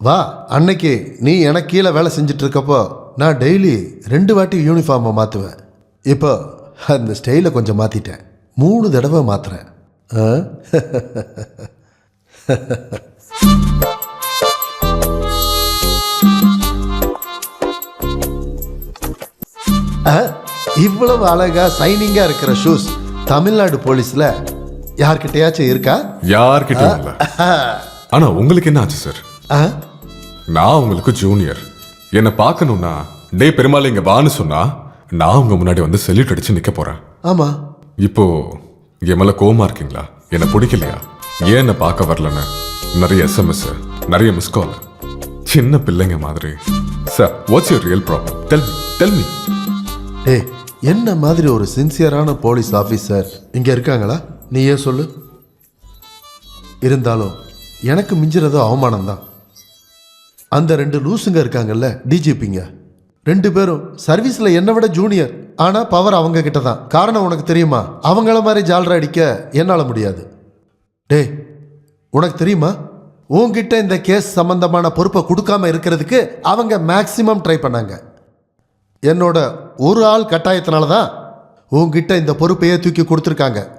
வா அன்னைக்கு நீ எனக்கு கீழே வேலை செஞ்சுட்டு இருக்கப்போ நான் டெய்லி ரெண்டு வாட்டி யூனிஃபார்மை மாற்றுவேன் இப்போ அந்த ஸ்டைலை கொஞ்சம் மாற்றிட்டேன் மூணு தடவை மாத்துறேன். இவ்வளவு அழகா சைனிங்கா இருக்கிற ஷூஸ் தமிழ்நாடு போலீஸ்ல யார்கிட்டயாச்சும் இருக்கா? யார்கிட்டயும் இல்ல. ஆனா உங்களுக்கு என்ன ஆச்சு சார்? நான் உங்களுக்கு ஜூனியர் என்னை பார்க்கணும்னா டே பெருமாள் இங்க வான்னு சொன்னா நான் உங்க முன்னாடி வந்து செல்யூட் அடிச்சு நிக்க போறேன். ஆமா. இப்போ என் மேல கோவமா இருக்கீங்களா? என்ன பிடிக்கலையா? ஏன் என்ன பார்க்க வரலன்னு? நிறைய எஸ்எம்எஸ் நிறைய மிஸ் கால் சின்ன பிள்ளைங்க மாதிரி. Sir what's your real problem tell tell me டேய் என்ன மாதிரி ஒரு சின்சியரான போலீஸ் ஆஃபீஸர் இங்க இருக்காங்களா? நீயே சொல்லு? இருந்தாலும் எனக்கு மிஞ்சுறதோ அவமானம் தான் அந்த ரெண்டு லூசுங்க இருக்காங்கல்ல டிஜிபிங்க ரெண்டு பேரும் சர்வீஸில் என்னை விட ஜூனியர் ஆனால் பவர் அவங்க கிட்ட தான். காரணம் உனக்கு தெரியுமா? அவங்கள மாதிரி ஜால்ரா அடிக்க என்னால் முடியாது. டேய் உனக்கு தெரியுமா? உன்கிட்ட இந்த கேஸ் சம்பந்தமான பொறுப்பை கொடுக்காம இருக்கிறதுக்கு அவங்க மேக்சிமம் ட்ரை பண்ணாங்க. என்னோட ஒரு ஆள் கட்டாயத்தினால தான் உங்ககிட்ட இந்த பொறுப்பையே தூக்கி கொடுத்துருக்காங்க.